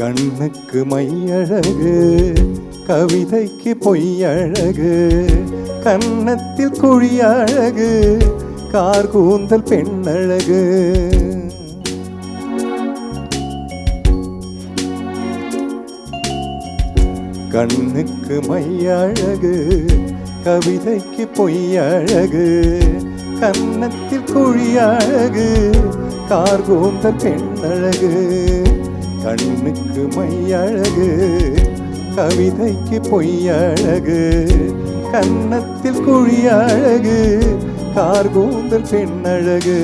கண்ணுக்கு மையழகு கவிதைக்கு பொய்யழகு கன்னத்தில் குழியழகு கார் கூந்தல் பெண்ணழகு. கண்ணுக்கு மையழகு கவிதைக்கு பொய்யழகு கன்னத்தில் குழியழகு கார் கூந்தல் பெண்ணழகு. கண்ணுக்கு மையழகு கவிதைக்கு பொய்யழகு கன்னத்தில் குழியழகு கார்கூந்தல் பெண்ணழகு.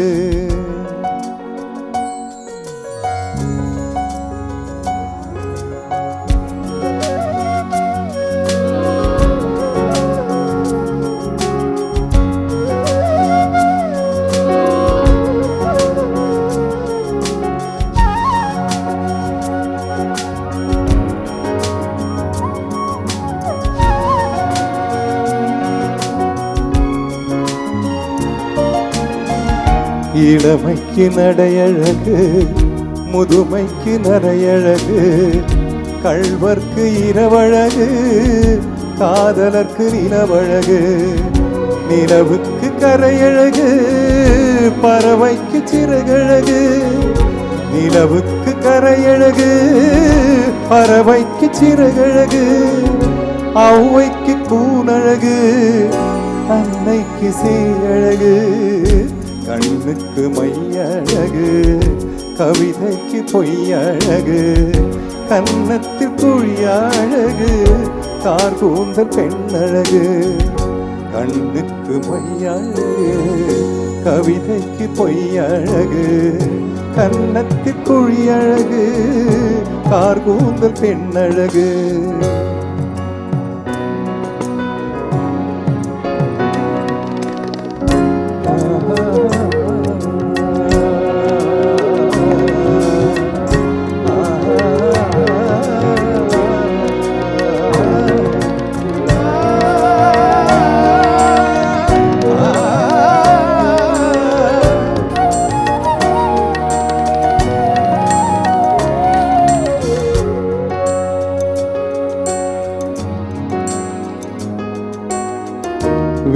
இளமைக்கு நடையழகு முதுமைக்கு நரையழகு கள்வர்க்கு இரவழகு காதலர்க்கு நிலவழகு நிலவுக்கு கரையழகு பறவைக்கு சிறகழகு நிலவுக்கு கரையழகு பறவைக்கு சிறகழகு ஔவைக்கு கூனழகு அன்னைக்கு சீரழகு. கண்ணுக்கு மையழகு கவிதைக்கு பொய்யழகு கன்னத்தில் குழியழகு கார் கூந்தல் பெண்ணழகு. கண்ணுக்கு மையழகு கவிதைக்கு பொய்யழகு கன்னத்தில் குழியழகு கார் கூந்தல் பெண்ணழகு.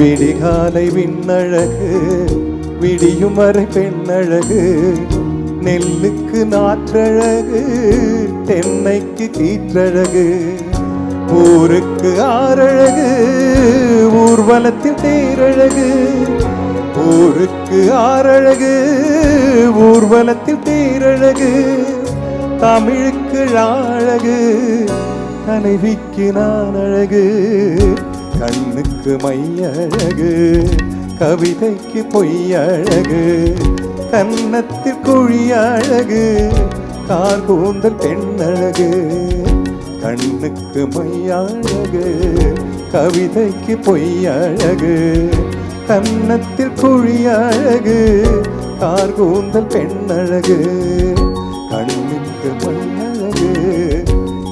விடிகாலை விண்ணழகு விடியுமறை பெண்ணழகு நெல்லுக்கு நாற்றழகு தென்னைக்கு கீற்றழகு ஊருக்கு ஆறழகு ஊர்வலத்தில் தேரழகு ஊருக்கு ஆறழகு ஊர்வலத்தில் தேரழகு தமிழுக்கு அழகு தலைவிக்கு நான் அழகு கண்ணுக்கு மையழகு கவிதைக்கு பொய்யழகு கன்னத்தில் குழியழகு கார் கூந்தல் பெண்ணழகு கண்ணுக்கு மையழகு கவிதைக்கு பொய்யழகு கன்னத்தில் குழியழகு கார் கூந்தல் பெண்ணழகு கண்ணுக்கு மையழகு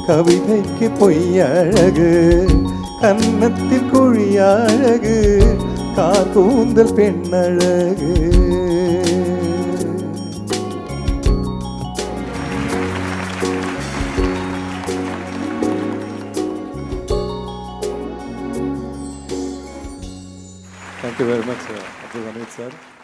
கவிதைக்கு பொய்யழகு. கன்னத்தில் குழியழகு காக்கூந்தல் பெண்ணழகு Thank you very much, uh, Abdul Hamid sir.